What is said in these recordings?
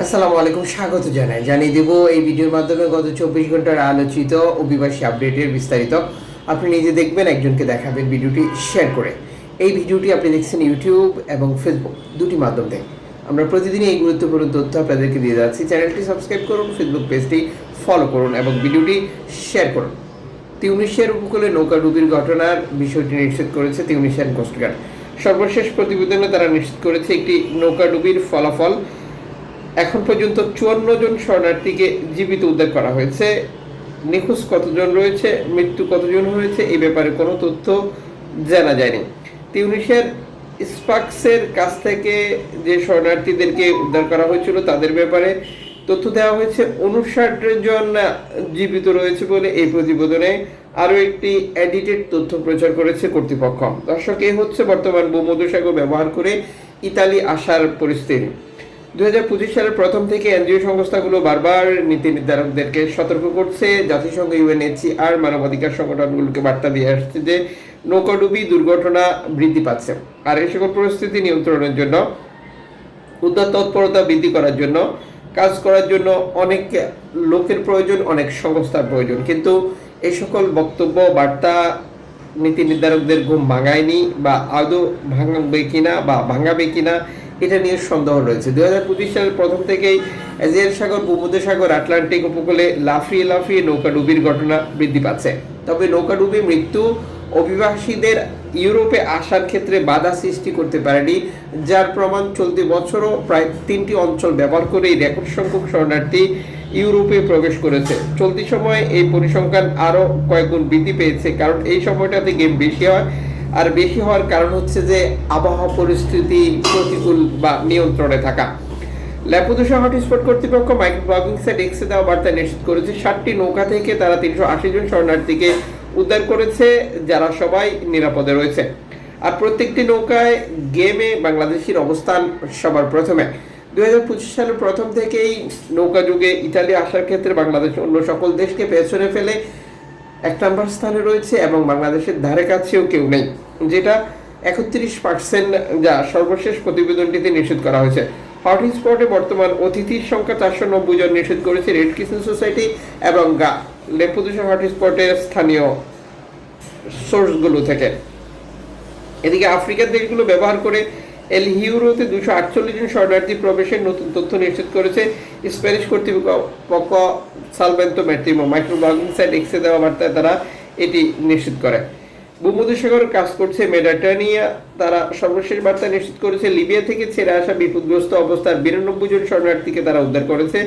আসসালামু আলাইকুম, স্বাগত জানাই। জানিয়ে দেব, এই ভিডিওর মাধ্যমে গত চব্বিশ ঘণ্টার আলোচিত অভিবাসী আপডেটের বিস্তারিত। আপনি নিজে দেখবেন, একজনকে দেখাবেন ভিডিওটি শেয়ার করে। এই ভিডিওটি আপনি দেখছেন ইউটিউব এবং ফেসবুক, দুটি মাধ্যম থেকে আমরা প্রতিদিনই এই গুরুত্বপূর্ণ তথ্য আপনাদেরকে দিয়ে যাচ্ছি। চ্যানেলটি সাবস্ক্রাইব করুন, ফেসবুক পেজটি ফলো করুন এবং ভিডিওটি শেয়ার করুন। তিউনিশিয়ার উপকূলে নৌকাডুবির ঘটনার বিষয়টি নিশ্চিত করেছে তিউনিশিয়ান কোস্টগার্ড। সর্বশেষ প্রতিবেদনে তারা নিশ্চিত করেছে, একটি নৌকাডুবির ফলাফল এখন পর্যন্ত চুয়ান্ন জন শরণার্থীকে জীবিত উদ্ধার করা হয়েছে। নিখোঁজ কতজন রয়েছে? মৃত্যু কতজন হয়েছে? এই ব্যাপারে কোনো তথ্য জানা যায়নি। তিউনিশিয়ার স্পাক্সের কাছ থেকে যে শরণার্থীদেরকে উদ্ধার করা হয়েছিল, তাদের ব্যাপারে তথ্য দেওয়া হয়েছে। উনষাট জন জীবিত রয়েছে বলে এই প্রতিবেদনে আরও একটি এডিটেড তথ্য প্রচার করেছে কর্তৃপক্ষ। দর্শক, এ হচ্ছে বর্তমান ভূমধ্যসাগর ব্যবহার করে ইতালি আসার পরিস্থিতি। দু হাজার পঁচিশ সালের প্রথম থেকে এনজিও সংস্থাগুলো বারবার নীতি নির্ধারকদেরকে সতর্ক করছে। জাতিসংঘ ইউএনএইচসিআর মানবাধিকার সংগঠনগুলোকে বার্তা দিয়ে আসছে যে নৌকাডুবি দুর্ঘটনা বৃদ্ধি পাচ্ছে আর এই সকল পরিস্থিতি নিয়ন্ত্রণের জন্য তৎপরতা বৃদ্ধি করার জন্য, কাজ করার জন্য অনেক লোকের প্রয়োজন, অনেক সংস্থার প্রয়োজন। কিন্তু এই সকল বক্তব্য, বার্তা নীতি নির্ধারকদের ঘুম ভাঙায়নি বা আদৌ ভাঙবে কিনা বা ভাঙাবে কিনা এটা নিয়ে সন্দেহ রয়েছে। দু হাজার পঁচিশ সালের প্রথম থেকেই এজিয়ান সাগর ভূমধ্যসাগর আটলান্টিক উপকূলে লাফিয়ে লাফিয়ে নৌকাডুবির ঘটনা বৃদ্ধি পাচ্ছে। তবে নৌকাডুবি মৃত্যু অভিবাসীদের ইউরোপে আসার ক্ষেত্রে বাধা সৃষ্টি করতে পারেনি, যার প্রমাণ চলতি বছরও প্রায় তিনটি অঞ্চল ব্যবহার করে এই রেকর্ড সংখ্যক শরণার্থী ইউরোপে প্রবেশ করেছে। চলতি সময়ে এই পরিসংখ্যান আরও কয়েকগুণ বৃদ্ধি পেয়েছে, কারণ এই সময়টাতে গেম বেশি হয় আর বেশি হওয়ার কারণ হচ্ছে যে আবহাওয়া পরিস্থিতি প্রতিকূল বা নিয়ন্ত্রণে থাকা। ল্যাপুদুসা হটস্পট কর্তৃপক্ষ মাইক্রো ব্লগিং সাইট এক্সে দেওয়া বার্তা নিশ্চিত করেছে ষাটটি নৌকা থেকে তারা তিনশো আশি জন শরণার্থীকে উদ্ধার করেছে, যারা সবাই নিরাপদে রয়েছে। আর প্রত্যেকটি নৌকায় গেমে বাংলাদেশের অবস্থান সবার প্রথমে। দুই হাজার পঁচিশ সালের প্রথম থেকেই নৌকা যুগে ইতালি আসার ক্ষেত্রে বাংলাদেশ অন্য সকল দেশকে পেছনে ফেলে এক নম্বর স্থানে রয়েছে এবং বাংলাদেশের ধারে কাছেও কেউ নেই, যেটা একত্রিশ পার্সেন্ট যা সর্বশেষ প্রতিবেদনটিতে নিষেধ করা হয়েছে। হটস্পটে বর্তমান অতিথির সংখ্যা চারশো নব্বই জন নিষেধ করেছে রেড ক্রিসেন্ট সোসাইটি এবং গা লেপুদুষা হটস্পটের স্থানীয় সোর্সগুলো থেকে। এদিকে আফ্রিকার দেশগুলো ব্যবহার করে এল হিউরোতে দুশো আটচল্লিশ জন শরণার্থী প্রবেশের নতুন তথ্য নিশ্চিত করেছে স্প্যানিশ কর্তৃপক্ষ Salvamento Maritimo. Micro blogging site এক্সে দেওয়া বার্তায় তারা এটি নিশ্চিত করে। ভূমধ্যসাগর কাজ করছে মেডাটানিয়া তারা সর্বশেষ বার্তা নিশ্চিত করেছে, লিবিয়া থেকে ছেড়ে আসা বিপদগ্রস্ত অবস্থার বিরানব্বই জন শরণার্থীকে তারা উদ্ধার করেছে,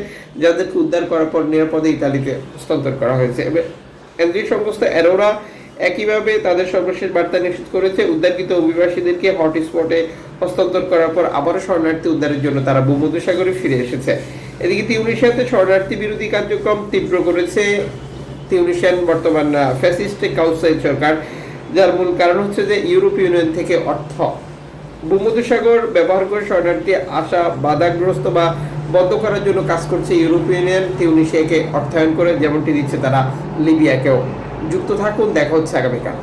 যাদেরকে উদ্ধার করার পর নিরাপদে ইতালিতে হস্তান্তর করা হয়েছে। কেন্দ্রীয় সংস্থা অ্যারোরা একইভাবে তাদের সর্বশেষ বার্তা নিশ্চিত করেছে, উদ্ধারকৃত অভিবাসীদেরকে হটস্পটে হস্তান্তর করার পর আবারও শরণার্থী উদ্ধারের জন্য তারা ভূমধ্যসাগরে ফিরে এসেছে। এদিকে তিউনিশিয়াতে শরণার্থী বিরোধী কার্যক্রম তীব্র করেছে। তিউনিশিয়ান বর্তমান ফ্যাসিস্ট কাউন্সিল সরকার, যার মূল কারণ হচ্ছে যে ইউরোপীয় ইউনিয়ন থেকে অর্থ। ভূমধ্যসাগর ব্যবহার করে শরণার্থী আসা বাধাগ্রস্ত বা বন্ধ করার জন্য কাজ করছে ইউরোপীয় ইউনিয়ন। তিউনিশিয়াকে অর্থায়ন করে যেমনটি দিচ্ছে তারা লিবিয়াকেও। যুক্ত থাকুন, দেখা হচ্ছে আগামীকাল।